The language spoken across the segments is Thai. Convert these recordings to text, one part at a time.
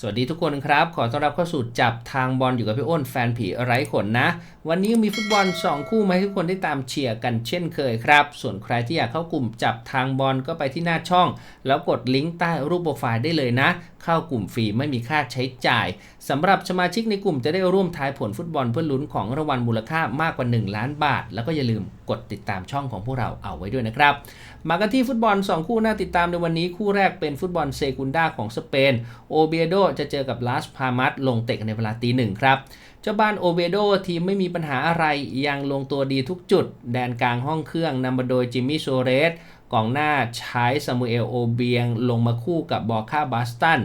สวัสดีทุกคนครับ ขอต้อนรับเข้าสู่จับทางบอลอยู่กับพี่อ้นแฟนผีไร้ขนนะ วันนี้มีฟุตบอล 2 คู่มาให้ทุกคนได้ตามเชียร์กันเช่นเคยครับ ส่วนใครที่อยากเข้ากลุ่มจับทางบอลก็ไปที่หน้าช่อง แล้วกดลิงก์ใต้รูปโปรไฟล์ได้เลยนะ เข้ากลุ่มฟรีไม่มีค่าใช้จ่ายสำหรับสมาชิกในกลุ่มจะได้ร่วมทายผลฟุตบอลเพื่อลุ้นของรางวัลมูลค่ามากกว่า 1 ล้านบาท แล้วก็อย่าลืมกดติดตามช่องของพวกเราเอาไว้ด้วยนะครับ มากันที่ฟุตบอล 2 คู่น่าติดตามในวันนี้คู่แรกเป็นฟุตบอลเซกุนดาของสเปนโอเบียโดจะเจอกับลาสพามัสลงเตะในเวลาตีหนึ่งครับ เจ้าบ้านโอเบโดทีมไม่มีปัญหาอะไรยังลงตัวดีทุกจุด แดนกลางห้องเครื่องนำมาโดยจิมมี่โซเรสกองหน้าใช้ซามูเอลโอเบียง ลงมาคู่กับบอร์คาบาสตัน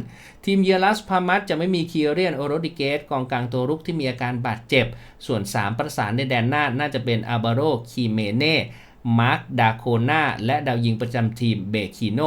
ทีมเยลัสพามัสจะไม่มีคีเรียนโอโรดิเกสกองกลางตัวรุกที่มีอาการบาดเจ็บ ส่วน 3 ประสานในแดนหน้าน่าจะเป็นอาบาโรคีเมเน่มาร์คดาโคนาและดาวยิงประจำทีมเบคิโน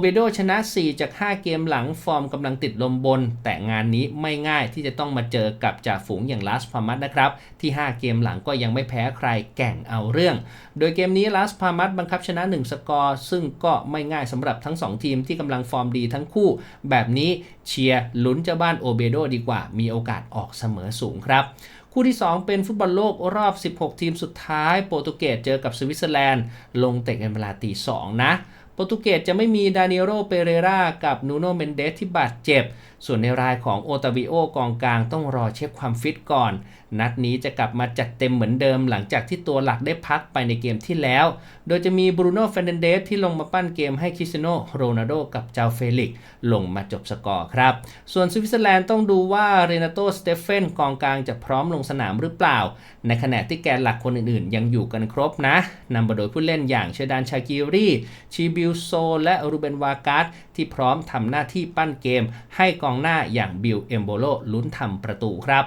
เบโดชนะ 4 จาก 5 เกมหลังฟอร์มกำลังติดลมบน แต่งานนี้ไม่ง่ายที่จะต้องมาเจอกับจ่าฝูงอย่างลาสพามัสนะครับ ที่ 5 เกมหลังก็ยังไม่แพ้ใครแก่งเอาเรื่อง โดยเกมนี้ลาสพามัสบังคับชนะ 1 สกอร์ ซึ่งก็ไม่ง่ายสำหรับทั้ง 2 ทีมที่กำลังฟอร์มดีทั้งคู่ แบบนี้เชียร์ลุ้นเจ้าบ้านโอเบโดดีกว่า มีโอกาสออกเสมอสูงครับคู่ที่ 2 เป็นฟุตบอลโลกรอบ 16 ทีมสุดท้าย โปรตุเกสเจอกับสวิตเซอร์แลนด์ ลงเตะกันเวลาตี2นะ โปรตุเกสจะไม่มีดานิโรเปเรรากับนูโนเมนเดสที่บาดเจ็บ ส่วนในรายของโอตาวิโอกองกลางต้องรอเช็คความฟิตก่อน นัดนี้จะกลับมาจัดเต็มเหมือนเดิมหลังจากที่ตัวหลักได้พักไปในเกมที่แล้ว โดยจะมีบรูโน่เฟรนเดสที่ลงมาปั้นเกมให้คริสเตียโนโรนัลโดกับเจ้าเฟลิกลงมาจบสกอร์ครับ ส่วนสวิตเซอร์แลนด์ต้องดูว่าเรนาโตสเตเฟนกองกลางจะพร้อมลงสนามหรือเปล่า ในขณะที่แกนหลักคนอื่นๆ ยังอยู่กันครบนะนำมาโดยผู้เล่นอย่างเชดานชากิรีชีบิลโซ และรูเบนวาการ์ดที่พร้อมทำหน้าที่ปั้นเกมให้กองหน้าอย่างบิลเอมโบโลลุ้นทำประตูครับ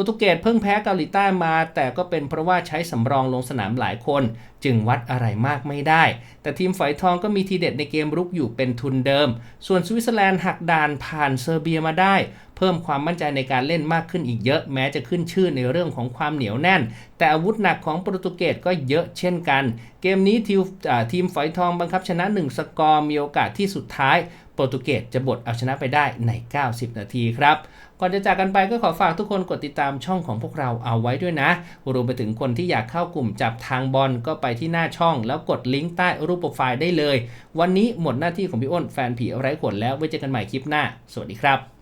ปรตุเกสเพิ่งแพ้เกาหลีใต้มา แต่ก็เป็นเพราะว่าใช้สำรองลงสนามหลายคน จึงวัดอะไรมากไม่ได้ แต่ทีมฝอยทองก็มีทีเด็ดในเกมรุกอยู่เป็นทุนเดิม ส่วนสวิตเซอร์แลนด์หักดานผ่านเซอร์เบียมาได้ เพิ่มความมั่นใจในการเล่นมากขึ้นอีกเยอะแม้จะขึ้นชื่อในเรื่องของความเหนียวแน่น แต่อาวุธหนักของโปรตุเกสก็เยอะเช่นกัน เกมนี้ทีมทีมฝอยทองบังคับชนะ 1 สกอร์มีโอกาสที่สุดท้ายโปรตุเกสจะบดเอาชนะไปได้ใน 90 นาทีครับ ก่อนจะจากกันไปก็ขอฝากทุกคนกดติดตามช่องของพวกเราเอาไว้ด้วยนะ รวมไปถึงคนที่อยากเข้ากลุ่มจับทางบอลก็ไปที่หน้าช่อง แล้วกดลิงก์ใต้รูปโปรไฟล์ได้เลย วันนี้หมดหน้าที่ของพี่อ้นแฟนผีไร้ขนแล้วไว้เจอกันใหม่คลิปหน้า สวัสดีครับ